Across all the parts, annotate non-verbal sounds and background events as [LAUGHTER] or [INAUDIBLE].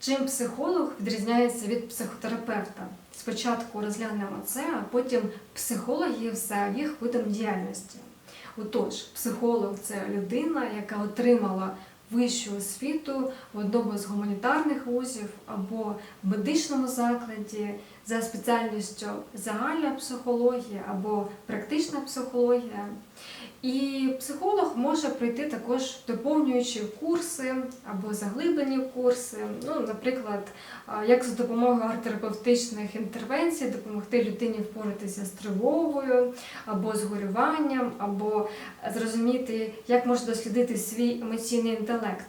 Чим психолог відрізняється від психотерапевта? Спочатку розглянемо це, а потім психологів за їх видом діяльності. Отож, психолог це людина, яка отримала вищу освіту в одному з гуманітарних вузів або в медичному закладі за спеціальністю загальна психологія або практична психологія. І психолог може прийти також доповнюючи курси або заглиблені курси. Ну, наприклад, як за допомогою арт-терапевтичних інтервенцій допомогти людині впоратися з тривогою або з горюванням, або зрозуміти, як може дослідити свій емоційний інтелект.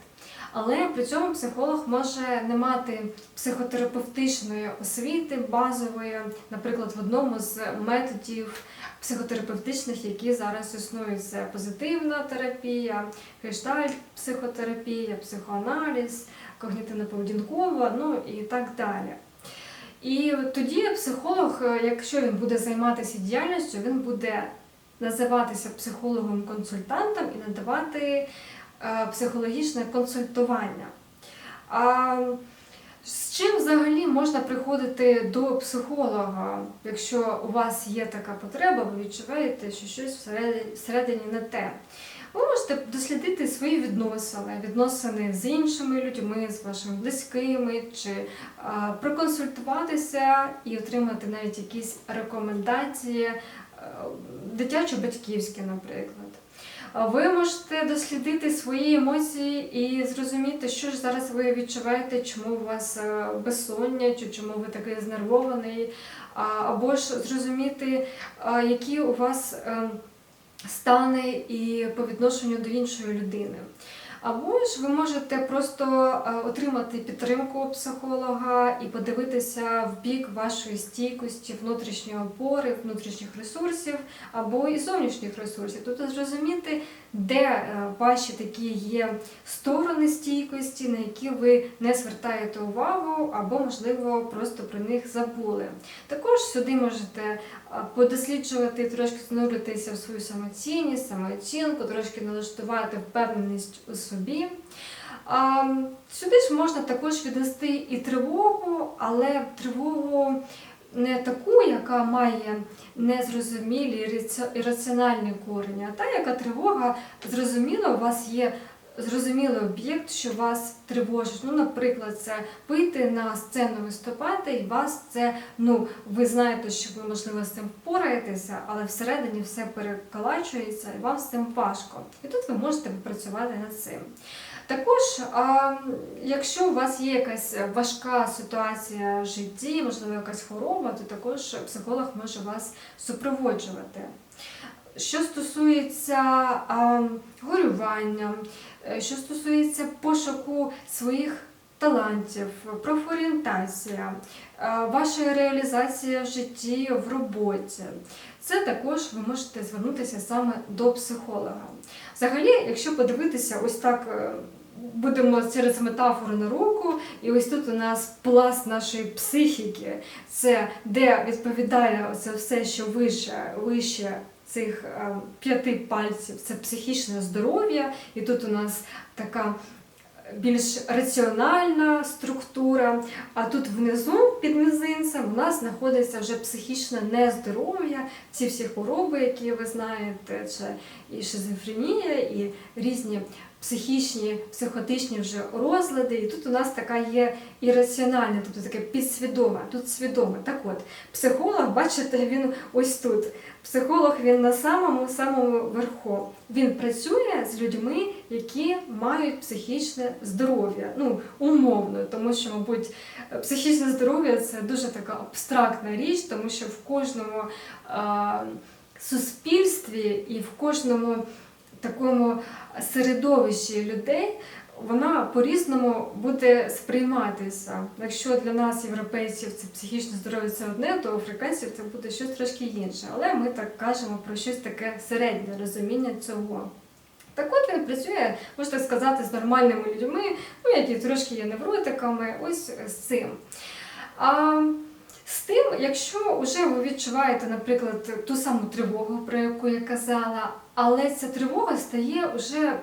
Але при цьому психолог може не мати психотерапевтичної освіти базової, наприклад, в одному з методів психотерапевтичних, які зараз існують, це позитивна терапія, гештальт психотерапія, психоаналіз, когнітивно-поведінкова, ну і так далі. І тоді психолог, е, якщо він буде займатися діяльністю, він буде називатися психологом-консультантом і надавати психологічне консультування. А з чим взагалі можна приходити до психолога, якщо у вас є така потреба, ви відчуваєте, що щось всередині, не те? Ви можете дослідити свої відносини, відносини з іншими людьми, з вашими близькими, чи проконсультуватися і отримати навіть якісь рекомендації, е, дитячо-батьківські, наприклад. Ви можете дослідити свої емоції і зрозуміти, що ж зараз ви відчуваєте, чому у вас е, безсоння, чи чому ви такий знервований, або ж зрозуміти, які у вас е, стани і по відношенню до іншої людини. Або ж ви можете просто е, отримати підтримку психолога і подивитися в бік вашої стійкості, внутрішньої опори, внутрішніх ресурсів або і зовнішніх ресурсів. Тобто зрозуміти, де е, ваші такі є сторони стійкості, на які ви не звертаєте увагу, або, можливо, просто про них забули. Також сюди можете а, подосліджувати, трошки зануритися в свою самоцінність, самооцінку, трошки налаштувати впевненість у собі. Сюди ж можна також віднести і тривогу, але тривогу не таку, яка має незрозумілі раці- ірраціональні корені, а та, яка тривога зрозуміла, у вас є зрозумілий об'єкт, що вас тривожить. Ну, наприклад, це вийти на сцену виступати, і вас це, ну, ви знаєте, що ви, можливо, з цим впораєтеся, але всередині все перекалачується, і вам з цим важко. І тут ви можете попрацювати над цим. Також, якщо у вас є якась важка ситуація в житті, можливо, якась хвороба, то також психолог може вас супроводжувати. Що стосується горювання, е, що стосується пошуку своїх талантів, профорієнтація, а, ваша реалізація в житті, в роботі, це також ви можете звернутися саме до психолога. Взагалі, якщо подивитися ось так. Будемо через метафору на руку, і ось тут у нас пласт нашої психіки, це де відповідає це все, що вище, вище цих е, п'яти пальців, це психічне здоров'я, і тут у нас така більш раціональна структура, а тут внизу під мізинцем у нас знаходиться вже психічне нездоров'я, ці всі хвороби, які ви знаєте, це і шизофренія, і різні психічні, психотичні вже розлади. І тут у нас така є ірраціональна, тобто таке підсвідоме, тут свідоме. Так от, психолог, бачите, він ось тут. Психолог він на самому самому верху. Він працює з людьми, які мають психічне здоров'я. Ну, умовно, тому що, мабуть, психічне здоров'я це дуже така абстрактна річ, тому що в кожному а, суспільстві і в кожному такому середовищі людей вона по-різному буде сприйматися. Якщо для нас, європейців, це психічне здоров'я це одне, то африканців це буде щось трошки інше. Але ми так кажемо про щось таке середнє розуміння цього. Так от він працює, можна сказати, з нормальними людьми, ну, які трошки є невротиками, ось з цим. А з тим, якщо вже ви відчуваєте, наприклад, ту саму тривогу, про яку я казала, але ця тривога стає вже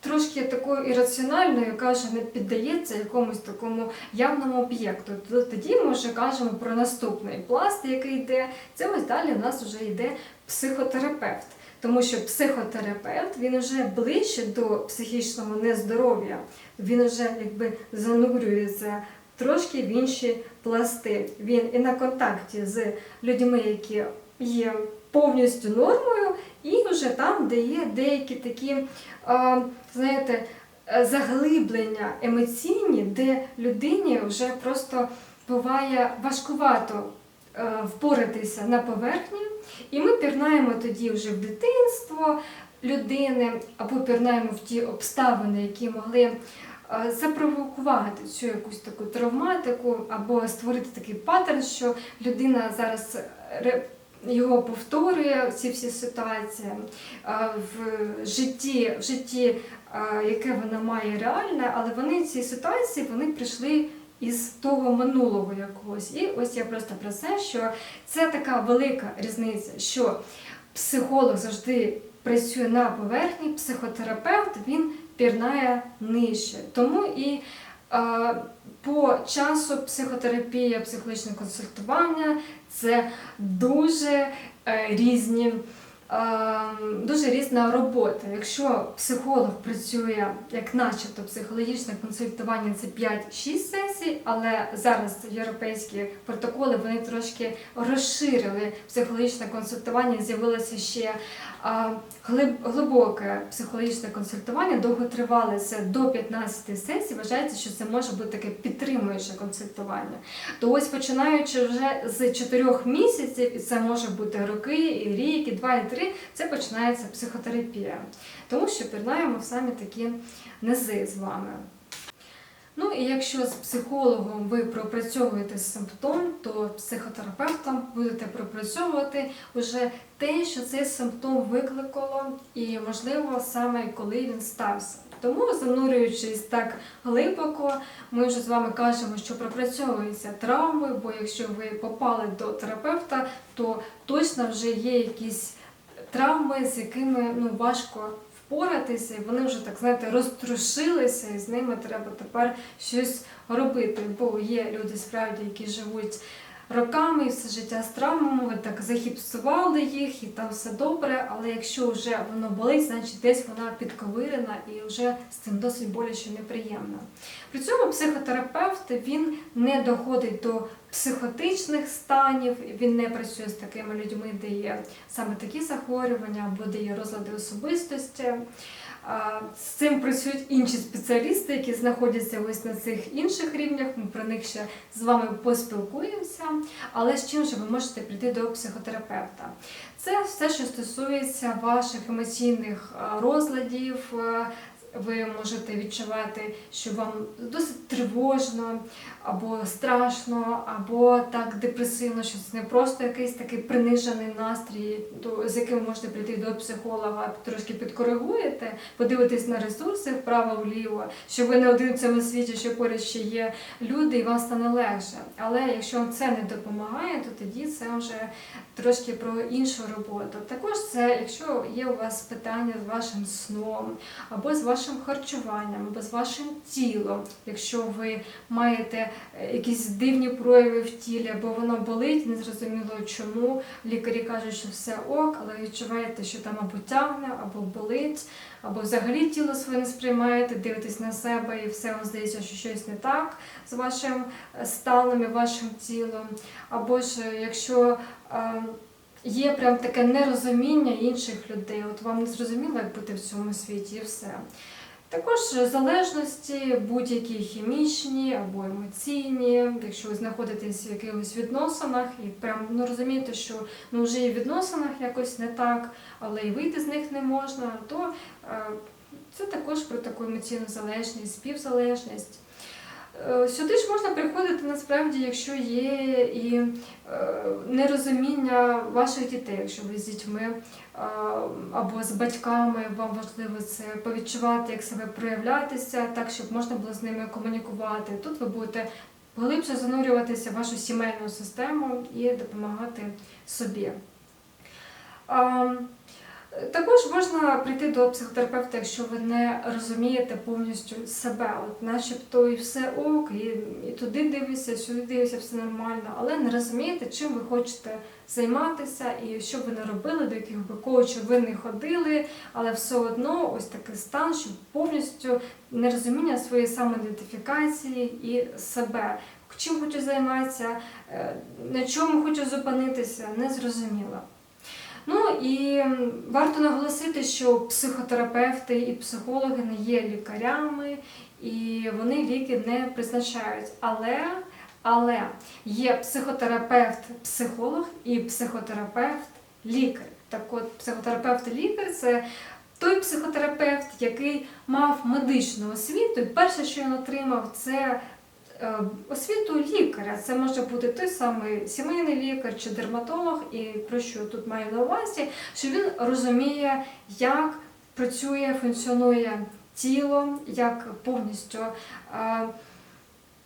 трошки такою ірраціональною, каже, не піддається якомусь такому явному об'єкту. То Тоді ми вже кажемо про наступний пласт, який йде. Це ось далі у нас вже йде психотерапевт. Тому що психотерапевт він вже ближче до психічного нездоров'я, він вже якби занурюється трошки в інші пласти. Він і на контакті з людьми, які є повністю нормою, і вже там, де є деякі такі, знаєте, е, заглиблення емоційні, де людині вже просто буває важкувато е, впоратися на поверхні, і ми пірнаємо тоді вже в дитинство людини, або пірнаємо в ті обставини, які могли запровокувати цю якусь таку травматику, або створити такий паттерн, що людина зараз його повторює ці всі ситуації в житті, в житті, яке вона має реальне, але вони ці ситуації вони прийшли із того минулого якогось. І ось я просто про це, що це така велика різниця, що психолог завжди працює на поверхні, психотерапевт він пірнає нижче. Тому і а, по часу психотерапія, психологічне консультування це дуже е, різні. е, Дуже різна робота. Якщо психолог працює як начебто психологічне консультування це 5-6 сесій, але зараз європейські протоколи вони трошки розширили психологічне консультування, з'явилося ще глибоке психологічне консультування, довготривале це до 15 сесій. Вважається, що це може бути таке підтримуюче консультування. То ось починаючи вже з 4 місяців, і це може бути роки, і рік, і два, і три, це починається психотерапія. Тому що пірнаємо самі такі низи з вами. Ну і якщо з психологом ви пропрацьовуєте симптом, то з психотерапевтом будете пропрацьовувати вже те, що цей симптом викликало, і можливо саме коли він стався. Тому, занурюючись так глибоко, ми вже з вами кажемо, що пропрацьовуються травми, бо якщо ви попали до терапевта, то точно вже є якісь травми, з якими ну, важко впоратися, і вони вже так знаєте розтрушилися, і з ними треба тепер щось робити. Бо є люди справді, які живуть роками і все життя з травмами, ви так загіпсували їх, і там все добре. Але якщо вже воно болить, значить десь вона підковирена і вже з цим досить боляче неприємно. При цьому психотерапевт він не доходить до психотичних станів, він не працює з такими людьми, де є саме такі захворювання або де є розлади особистості. З цим працюють інші спеціалісти, які знаходяться ось на цих інших рівнях. Ми про них ще з вами поспілкуємося. Але з чим же ви можете прийти до психотерапевта? Це все, що стосується ваших емоційних розладів. Ви можете відчувати, що вам досить тривожно, або страшно, або так депресивно, що це не просто якийсь такий принижений настрій, з яким можете прийти до психолога, трошки підкоригуєте, подивитись на ресурси вправо-вліво, що ви не один в цьому світі, що поряд ще є люди, і вам стане легше. Але якщо вам це не допомагає, то тоді це вже трошки про іншу роботу. Також це, якщо є у вас питання з вашим сном, або з вашим харчуванням, або з вашим тілом, якщо ви маєте е, якісь дивні прояви в тілі, або воно болить, незрозуміло чому. Лікарі кажуть, що все ок, але відчуваєте, що там або тягне, або болить, або взагалі тіло своє не сприймаєте, дивитесь на себе і все вам здається, що щось не так з вашим е, станом і вашим тілом. Або ж е, якщо є прям таке нерозуміння інших людей, от вам не зрозуміло, як бути в цьому світі, і все. Також залежності будь-які хімічні або емоційні, якщо ви знаходитесь в якихось відносинах і прям ну, розумієте, що ну, вже і в відносинах якось не так, але і вийти з них не можна, то е, це також про таку емоційну залежність, співзалежність. Е, Сюди ж можна приходити насправді, якщо є і е, нерозуміння ваших дітей, якщо ви з дітьми е, або з батьками, вам важливо це повідчувати, як себе проявлятися, так, щоб можна було з ними комунікувати. Тут ви будете глибше занурюватися в вашу сімейну систему і допомагати собі. Також можна прийти до психотерапевта, якщо ви не розумієте повністю себе. От начебто і все ок, і, і туди дивишся, сюди дивишся, все нормально, але не розумієте, чим ви хочете займатися і що ви не робили, до яких би коучів ви не ходили, але все одно ось такий стан, що повністю нерозуміння своєї самоідентифікації і себе. Чим хочу займатися, е, на чому хочу зупинитися, не зрозуміло. Ну і варто наголосити, що психотерапевти і психологи не є лікарями, і вони ліки не призначають. Але, але є психотерапевт-психолог і психотерапевт-лікар. Так от, психотерапевт-лікар це той психотерапевт, який мав медичну освіту, і перше, що він отримав, це освіту лікаря. Це може бути той самий сімейний лікар чи дерматолог, і про що тут маю на увазі, що він розуміє, як працює, функціонує тіло, як повністю. е,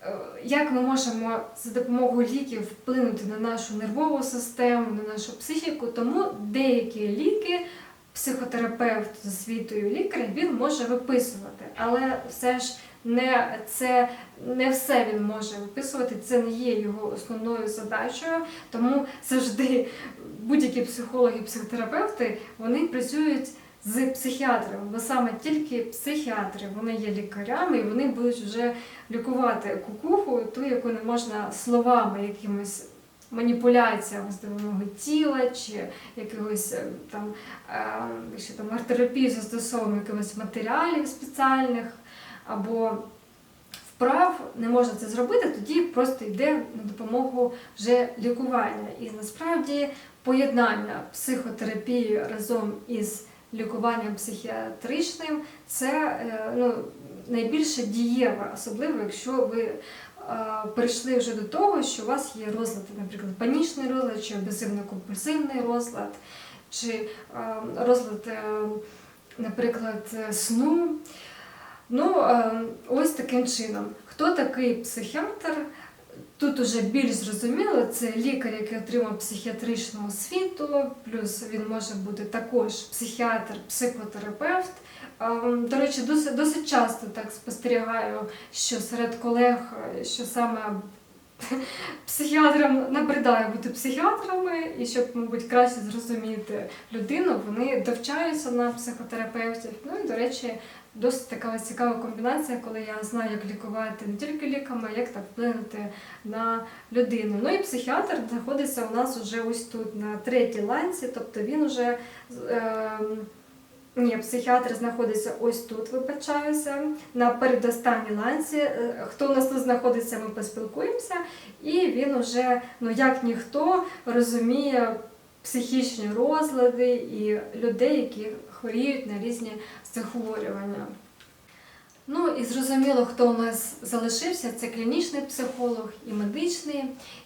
е, Як ми можемо за допомогою ліків вплинути на нашу нервову систему, на нашу психіку, тому деякі ліки психотерапевт з освітою лікаря він може виписувати, але все ж не це не все він може виписувати, це не є його основною задачею. Тому завжди будь-які психологи, психотерапевти вони працюють з психіатрами, бо саме тільки психіатри вони є лікарями, і вони будуть вже лікувати кукуху, ту, яку не можна словами якимось. Маніпуляціями з допомогою тіла чи якогось е, там, е, якщо там арт-терапії застосовуємо якихось матеріалів спеціальних або вправ не можна це зробити, тоді просто йде на допомогу вже лікування. І насправді поєднання психотерапії разом із лікуванням психіатричним це е, ну, найбільше дієве, особливо якщо ви е, перейшли вже до того, що у вас є розлад, наприклад, панічний розлад чи обсесивно-компульсивний розлад, чи е, розлад, е, наприклад, е, сну. Ну, е, ось таким чином. Хто такий психіатр? Тут уже більш зрозуміло, це лікар, який отримав психіатричну освіту, плюс він може бути також психіатр, психотерапевт. Е, До речі, досить, досить часто так спостерігаю, що серед колег, е, що саме [LAUGHS] психіатрам набридає бути психіатрами, і щоб, мабуть, краще зрозуміти людину, вони довчаються на психотерапевтів. Ну і, до речі, досить така цікава комбінація, коли я знаю, як лікувати не тільки ліками, а як так вплинути на людину. Ну і психіатр знаходиться у нас вже ось тут на третій ланці, тобто він уже. Е, ні, психіатр знаходиться ось тут, вибачаюся, на передостанній ланці. Е, Хто у нас тут знаходиться, ми поспілкуємося, і він уже, ну як ніхто, розуміє психічні розлади і людей, які хворіють на різні захворювання. Ну і зрозуміло, хто у нас залишився, це клінічний психолог і медичний.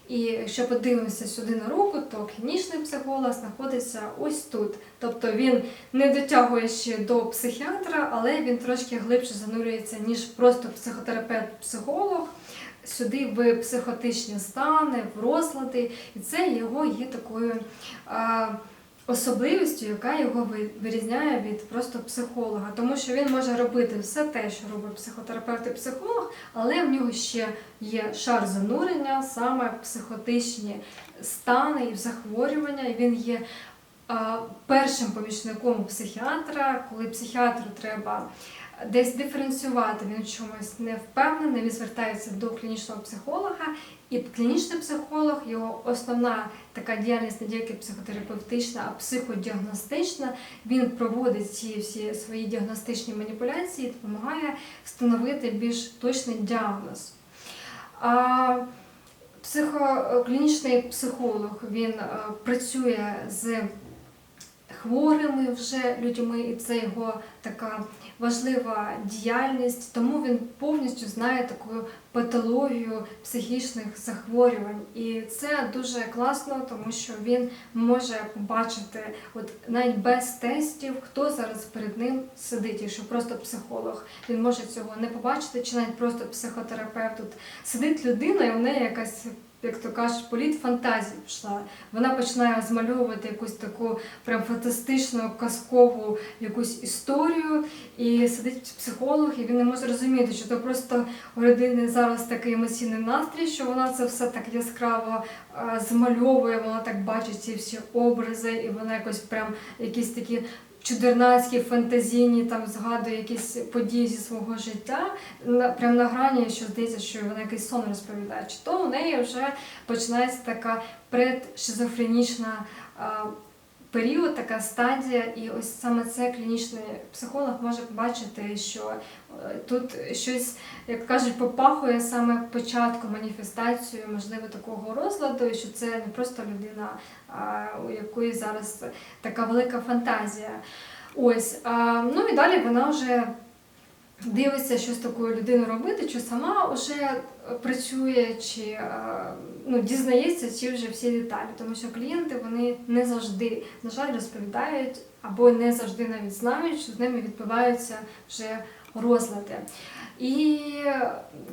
І якщо подивимося сюди на руку, то клінічний психолог знаходиться ось тут. Тобто він не дотягує ще до психіатра, але він трошки глибше занурюється, ніж просто психотерапевт-психолог. Сюди в психотичні стани, в розлади, і це його є такою. Особливістю, яка його вирізняє від просто психолога, тому що він може робити все те, що робить психотерапевт і психолог, але в нього ще є шар занурення, саме психотичні стани і захворювання. І він є першим помічником психіатра, коли психіатру треба десь диференціювати, він чомусь не впевнений, він звертається до клінічного психолога, і клінічний психолог, його основна така діяльність не тільки психотерапевтична, а психодіагностична. Він проводить ці всі свої діагностичні маніпуляції допомагає встановити більш точний діагноз. А психо, клінічний психолог він е, працює з хворими вже людьми, і це його така важлива діяльність, тому він повністю знає таку патологію психічних захворювань. І це дуже класно, тому що він може побачити, от навіть без тестів, хто зараз перед ним сидить, якщо просто психолог, він може цього не побачити, чи навіть просто психотерапевт. Тут сидить людина, і в неї якась як то кажуть, політ фантазії пішла. Вона починає змальовувати якусь таку прям фантастичну, казкову якусь історію, і сидить психолог, і він не може зрозуміти, що то просто у людини зараз такий емоційний настрій, що вона це все так яскраво е, змальовує, вона так бачить ці всі образи, і вона якось прям якісь такі. Чудернацькі, фантазійні, там згадує якісь події зі свого життя, на, прям на грані, що здається, що вона якийсь сон розповідає. Чи то у неї вже починається така предшизофренічна період, така стадія, і ось саме це клінічний психолог може побачити, що е, тут щось, як кажуть, попахує саме початку маніфестацію, можливо, такого розладу, і що це не просто людина, у якої зараз така велика фантазія. Ось, ну і далі вона вже дивиться, що з такою людиною робити, чи сама вже працює, чи е, ну, дізнається, ці вже всі деталі. Тому що клієнти вони не завжди, на жаль, розповідають або не завжди навіть знають, що з ними відбуваються вже розлади. І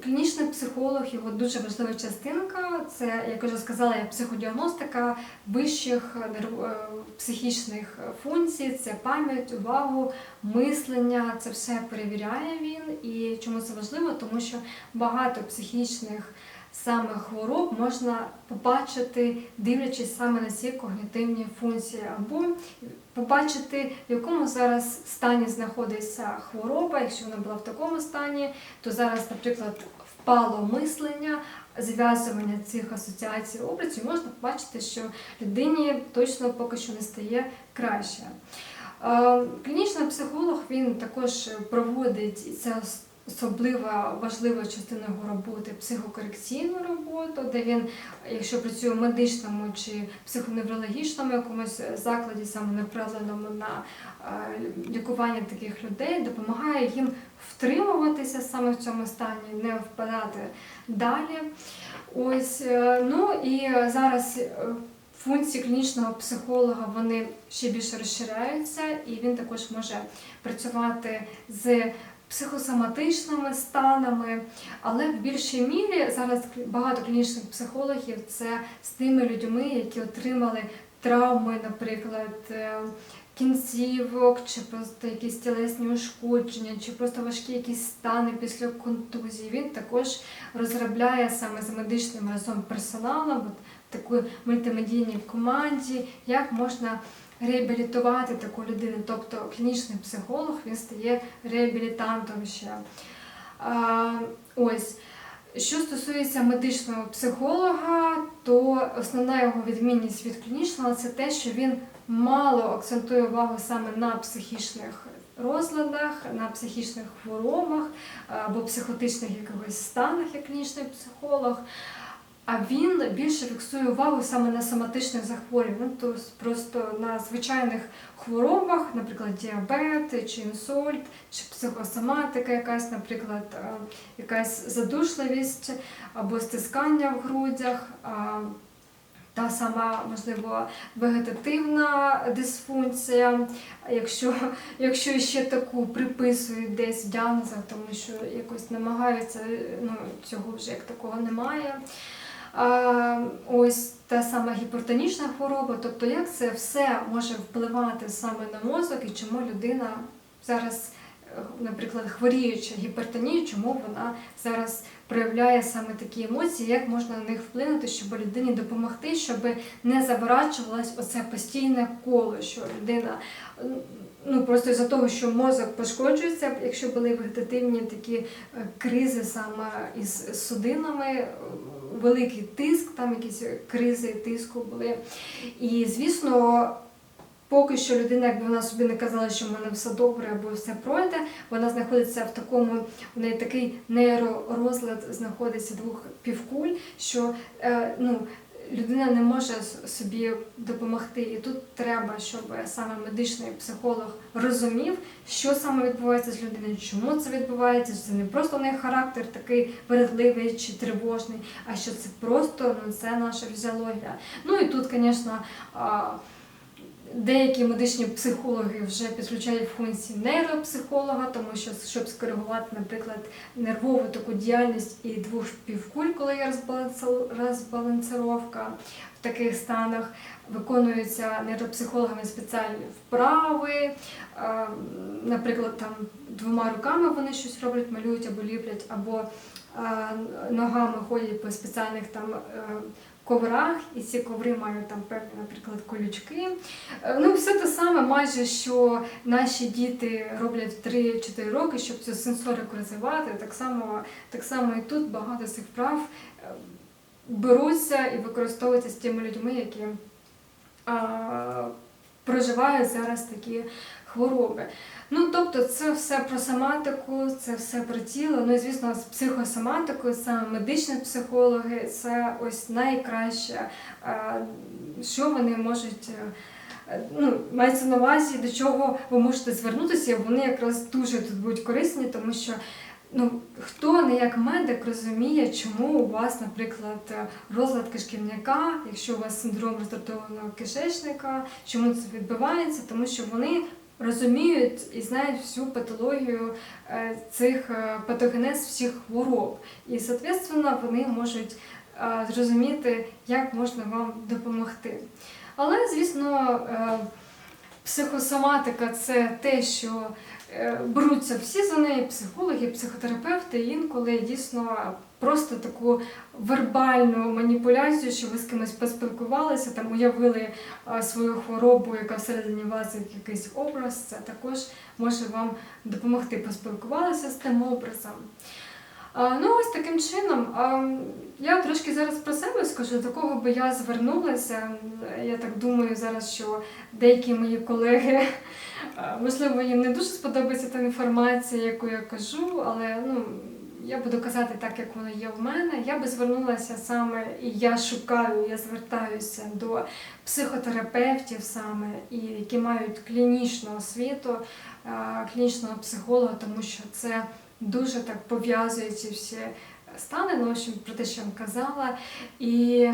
клінічний психолог, його дуже важлива частинка. Це, як вже сказала, психодіагностика вищих е, психічних функцій, це пам'ять, увагу, мислення. Це все перевіряє він. І чому це важливо? Тому що багато психічних саме хвороб можна побачити, дивлячись саме на ці когнітивні функції, або побачити, в якому зараз стані знаходиться хвороба. Якщо вона була в такому стані, то зараз, наприклад, впало мислення, зв'язування цих асоціацій образів, можна побачити, що людині точно поки що не стає краще. Е, Клінічний психолог він також проводить це ос- особлива важлива частина його роботи психокорекційну роботу, де він, якщо працює в медичному чи психоневрологічному якомусь закладі, саме направленому на е, лікування таких людей, допомагає їм втримуватися саме в цьому стані, не впадати далі. Ось, е, ну і зараз е, функції клінічного психолога вони ще більше розширяються, і він також може працювати з психосоматичними станами, але в більшій мірі зараз багато клінічних психологів це з тими людьми, які отримали травми, наприклад. е, Кінцівок, чи просто якісь тілесні ушкодження, чи просто важкі якісь стани після контузії. Він також розробляє саме з медичним разом персоналом, от в такій мультимедійній команді, як можна реабілітувати таку людину. Тобто клінічний психолог він стає реабілітантом ще. А, ось. Що стосується медичного психолога, то основна його відмінність від клінічного це те, що він мало акцентує увагу саме на психічних розладах, на психічних хворобах або психотичних якихось станах, як клінічний психолог. А він більше фіксує увагу саме на соматичних захворюваннях, тобто просто на звичайних хворобах, наприклад, діабет чи інсульт, чи психосоматика, якась, наприклад, якась задушливість або стискання в грудях. Та сама, можливо, вегетативна дисфункція, якщо, якщо ще таку приписують десь в діагнозах, тому що якось намагаються, ну, цього вже як такого немає. Ось та сама гіпертонічна хвороба, тобто як це все може впливати саме на мозок і чому людина зараз, наприклад, хворіючи гіпертонією, чому вона зараз проявляє саме такі емоції, як можна на них вплинути, щоб людині допомогти, щоб не заворачувалось оце постійне коло, що людина. Ну просто із-за того, що мозок пошкоджується, якщо були вегетативні такі е, кризи саме із судинами, великий тиск, там якісь кризи тиску були. І звісно, поки що людина, якби вона собі не казала, що в мене все добре або все пройде, вона знаходиться в такому, в неї такий нейророзлад знаходиться двох півкуль, що е, ну. Людина не може собі допомогти, і тут треба, щоб саме медичний психолог розумів, що саме відбувається з людиною, чому це відбувається. що Це не просто в неї характер такий вередливий чи тривожний, а що це просто ну, це наша фізіологія. Ну і тут, звісно, Деякі медичні психологи вже підключають функції нейропсихолога, тому що щоб скоригувати, наприклад, нервову таку діяльність і двох півкуль, коли є розбалансировка в таких станах, виконуються нейропсихологами спеціальні вправи. е, Наприклад, там двома руками вони щось роблять, малюють або ліплять, або е, ногами ходять по спеціальних там. Коврах, і ці коври мають там певні, наприклад, колючки. Е, Ну, все те саме, майже що наші діти роблять 3-4 роки, щоб цю сенсорику розвивати. Так само, так само і тут багато цих вправ е, беруться і використовуються з тими людьми, які а, проживають зараз такі хвороби. Ну, тобто, це все про соматику, це все про тіло. Ну і звісно, з психосоматикою, саме медичні психологи, це ось найкраще, що вони можуть. е, Ну, мається на увазі, до чого ви можете звернутися, вони якраз дуже тут будуть корисні, тому що ну, хто не як медик розуміє, чому у вас, наприклад, розлад кишківника, якщо у вас синдром роздратованого кишечника, чому це відбувається, тому що вони розуміють і знають всю патологію е, цих е, патогенез всіх хвороб. І, соответственно, вони можуть е, зрозуміти, як можна вам допомогти. Але, звісно, психосоматика це те, що беруться всі за неї, психологи, психотерапевти, інколи дійсно просто таку вербальну маніпуляцію, що ви з кимось поспілкувалися, там уявили е, свою хворобу, яка всередині вас як якийсь образ, це також може вам допомогти поспілкувалися з тим образом. Ну, ось таким чином. Я трошки зараз про себе скажу, до кого би я звернулася. Я так думаю зараз, що деякі мої колеги, можливо, їм не дуже сподобається та інформація, яку я кажу, але ну, я буду казати так, як воно є в мене. Я би звернулася саме, і я шукаю, я звертаюся до психотерапевтів саме, і які мають клінічну освіту, клінічного психолога, тому що це дуже так пов'язує ці всі стани, ну, в общем, про те, що я казала. І,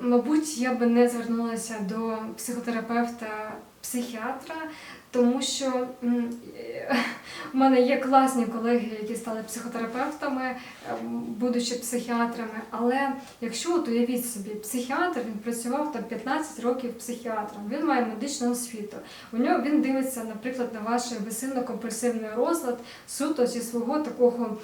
мабуть, я би не звернулася до психотерапевта психіатра, тому що е, [LAUGHS] в мене є класні колеги, які стали психотерапевтами, е, будучи психіатрами. Але якщо от уявіть собі, психіатр він працював там 15 років психіатром, він має медичну освіту. У нього він дивиться, наприклад, на ваш агресивно-компульсивний розлад суто зі свого такого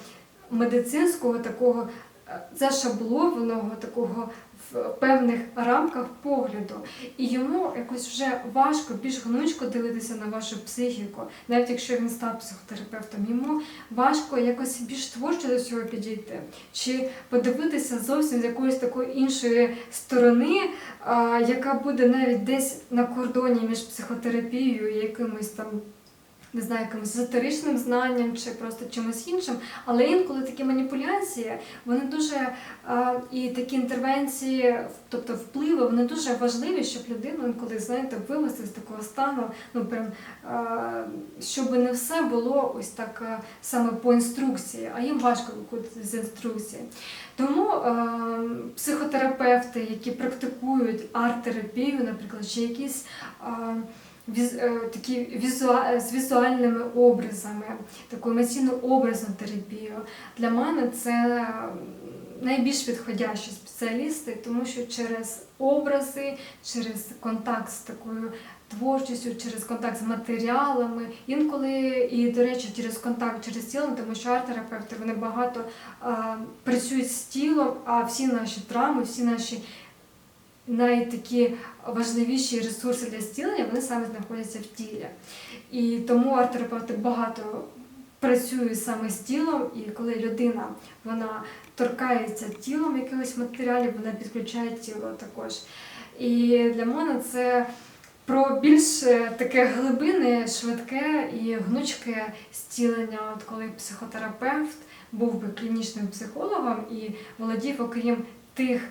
медицинського, такого е, зашаблованого, такого в певних рамках погляду. І йому якось вже важко більш гнучко дивитися на вашу психіку, навіть якщо він став психотерапевтом, йому важко якось більш творчо до цього підійти, чи подивитися зовсім з якоїсь такої іншої сторони, яка буде навіть десь на кордоні між психотерапією і якимось там. Не знаю, якимось езотеричним знанням чи просто чимось іншим, але інколи такі маніпуляції, вони дуже і такі інтервенції, тобто впливи, вони дуже важливі, щоб людину інколи знаєте, вивести з такого стану, ну прям щоб не все було ось так саме по інструкції, а їм важко з інструкції. Тому психотерапевти, які практикують арт-терапію, наприклад, чи якісь. Е, такі з візуальними образами, таку емоційно-образну терапію. Для мене це найбільш підходящі спеціалісти, тому що через образи, через контакт з такою творчістю, через контакт з матеріалами, інколи і, до речі, через контакт через тілом, тому що арт-терапевти вони багато а, працюють з тілом, а всі наші травми, всі наші найтакі важливіші ресурси для зцілення, вони саме знаходяться в тілі. І тому арт-терапевти багато працюють саме з тілом, і коли людина вона торкається тілом якихось матеріалів, вона підключає тіло також. І для мене це про більш е, таке глибинне, швидке і гнучке зцілення, от коли психотерапевт був би клінічним психологом і володів, окрім тих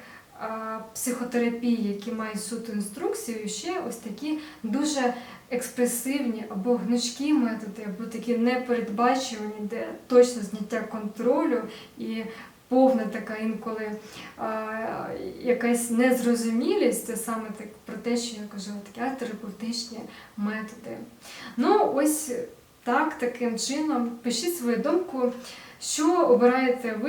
а, психотерапій, які мають суто інструкцію, ще ось такі дуже експресивні або гнучкі методи, або такі непередбачувані, де точно зняття контролю і повна така інколи а, якась незрозумілість, це саме так про те, що я кажу, такі арт-терапевтичні методи. Ну, ось так, таким чином, пишіть свою думку, що обираєте ви.